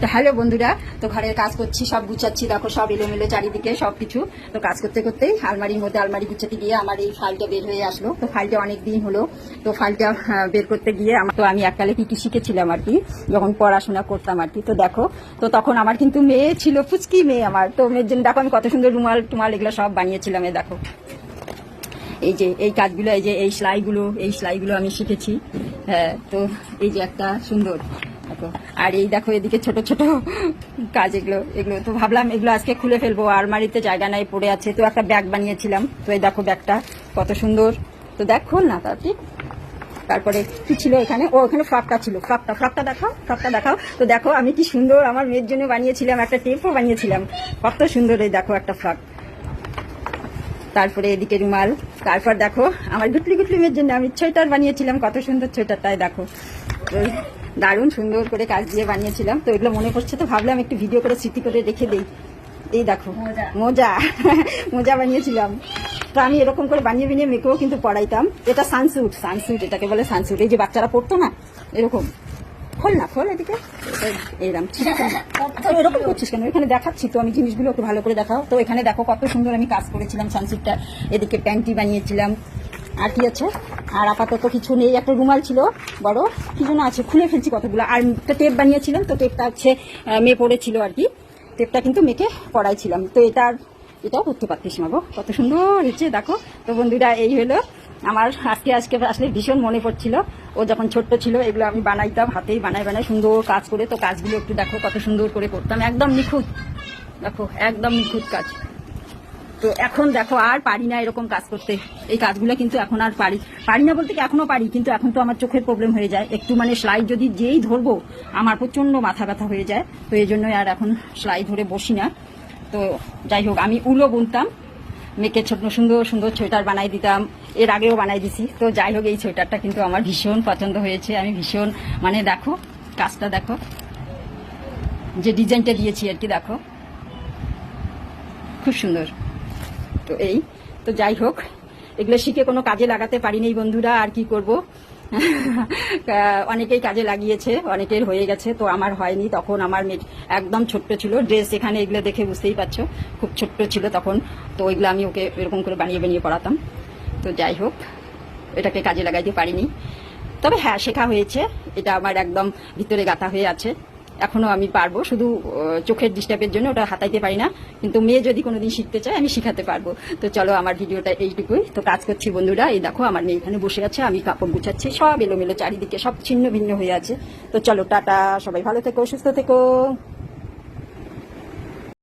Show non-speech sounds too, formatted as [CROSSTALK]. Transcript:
তো হ্যালো বন্ধুরা, তো ঘরের কাজ করছি, সব গুছাচ্ছি, দেখো সব এলোমেলো চারিদিকে সব কিছু তো কাজ করতে করতেই আলমারির মধ্যে আলমারি গুছাতে গিয়ে আমার এই ফাইলটা বের হয়ে আসলো। তো ফাইলটা অনেক দিন হলো, তো ফাইলটা বের করতে গিয়ে তো আমি এককালে কি কি শিখেছিলাম আর কি, যখন পড়াশোনা করতাম আর কি। তো দেখো, তো তখন আমার কিন্তু মেয়ে ছিল, ফুচকি মেয়ে আমার। তো মেয়ের জন্য দেখো আমি কত সুন্দর রুমাল টুমাল এগুলো সব বানিয়েছিলাম এ দেখো। এই যে, এই কাজগুলো, এই যে, এই সেলাইগুলো এই সেলাইগুলো আমি শিখেছি। হ্যাঁ তো এই যে একটা সুন্দর। আর এই দেখো, এদিকে ছোট ছোট কাজ এগুলো এগুলো তো ভাবলাম এগুলো আজকে খুলে ফেলব। আলমারিতে জায়গা নাই, পড়ে আছে। তো একটা ব্যাগ বানিয়েছিলাম। তো এই দেখো ব্যাগটা, কত সুন্দর। তো দেখ, খোল না তার ঠিক? তারপরে কি ছিল এখানে? ও, এখানে ফ্রকটা ছিল। ফ্রকটা ফ্রকটা দেখাও ফ্রকটা দেখাও। তো দেখো, আমি কি সুন্দর আমার মেয়ের জন্য বানিয়েছিলাম, একটা টেপও বানিয়েছিলাম। কত সুন্দর এই দেখো একটা ফ্রক। তারপরে এদিকে রুমাল। তারপর দেখো, আমার গুটলি গুটলি মেয়ের জন্য আমি সোয়েটার বানিয়েছিলাম। কত সুন্দর সোয়েটারটাই দেখো। দারুণ সুন্দর করে কাজ দিয়ে বানিয়েছিলাম। তো এগুলো মনে করছে তো ভাবলাম একটু ভিডিও করে স্মৃতি করে রেখে দিই। এই দেখো মোজা। মোজা। [LAUGHS] বানিয়েছিলাম। তো আমি এরকম করে বানিয়ে বানিয়ে মেয়েকেও কিন্তু পড়াইতাম। এটা সানসুট সানসুট এটাকে বলে সানসুট এই যে বাচ্চারা পড়তো না এরকম। খোল না খোল এদিকে। তো এরকম করছিস কেন? এখানে দেখাচ্ছি তো আমি জিনিসগুলো একটু ভালো করে দেখাও। তো এখানে দেখো কত সুন্দর আমি কাজ করেছিলাম সানসুটটা এদিকে প্যান্টি বানিয়েছিলাম। আর কি আছে। আর আপাতত কিছু নেই, একটা রুমাল ছিল বড়, কি যেন আছে? খুলে ফেলছি কতগুলো। আর একটা টেপ বানিয়েছিলাম, তো টেপটা হচ্ছে মেয়ে পড়েছিল আর কি। টেপটা কিন্তু মেয়েকে পড়াইছিলাম। তো এটা এটাও করতে পারতিস না গো। কত সুন্দর হচ্ছে, দেখো। তো বন্ধুরা, এই হলো আমার আজকে আজকে আসলে ভীষণ মনে পড়ছিল। ও যখন ছোট্ট ছিল, এগুলো আমি বানাইতাম, হাতেই বানাই বানাই, সুন্দর কাজ করে। তো কাজগুলো একটু দেখো কত সুন্দর করে করতাম। একদম নিখুঁত। দেখো, একদম নিখুঁত কাজ। তো এখন দেখো আর পারি না এরকম কাজ করতে। এই কাজগুলো কিন্তু এখন আর পারি। পারি না বলতে কি এখনও পারি, কিন্তু এখন তো আমার চোখের প্রবলেম হয়ে যায়। একটু মানে সেলাই যদি যেই ধরবো, আমার প্রচণ্ড মাথা ব্যথা হয়ে যায়। তো এই জন্যই আর এখন সেলাই ধরে বসি না। তো যাই হোক, আমি উলো বুনতাম, মেয়েকে ছোট সুন্দর সুন্দর সোয়েটার বানাই দিতাম। এর আগেও বানাই দিছি। তো যাই হোক, এই সোয়েটারটা কিন্তু আমার ভীষণ পছন্দ হয়েছে। আমি ভীষণ মানে দেখো, কাজটা দেখো। যে ডিজাইনটা দিয়েছি আর কি, দেখো। খুব সুন্দর। তো এই। তো যাই হোক, এগুলো শিখে কোনো কাজে লাগাতে পারিনি বন্ধুরা, আর কি করব? অনেকেই কাজে লাগিয়েছে, অনেকের হয়ে গেছে, তো আমার হয়নি। তখন আমার মেয়ে একদম ছোট্ট ছিল, ড্রেস এখানে এগুলো দেখে বুঝতেই পারছ, খুব ছোট্ট ছিল তখন। তো ওইগুলো আমি ওকে এরকম করে বানিয়ে বানিয়ে পড়াতাম। তো যাই হোক, এটাকে কাজে লাগাইতে পারিনি। তবে হ্যাঁ শেখা হয়েছে, এটা আমার একদম ভিতরে গাঁথা হয়ে আছে। এখনও আমি পারব। শুধু চোখের ডিস্টার্বের জন্য ওটা হাতাইতে পারি না। কিন্তু মেয়ে যদি কোনোদিন শিখতে চায়, আমি শিখাতে পারব। তো চলো, আমার ভিডিওটা এইটুকুই। তো কাজ করছি বন্ধুরা, এই দেখো, আমার মেয়ে এখানে বসে আছে, আমি কাপড় গুছাচ্ছি, সব এলোমেলো চারিদিকে সব ছিন্ন ভিন্ন হয়ে আছে। তো চলো, টাটা, সবাই ভালো থেকো, সুস্থ থেকো।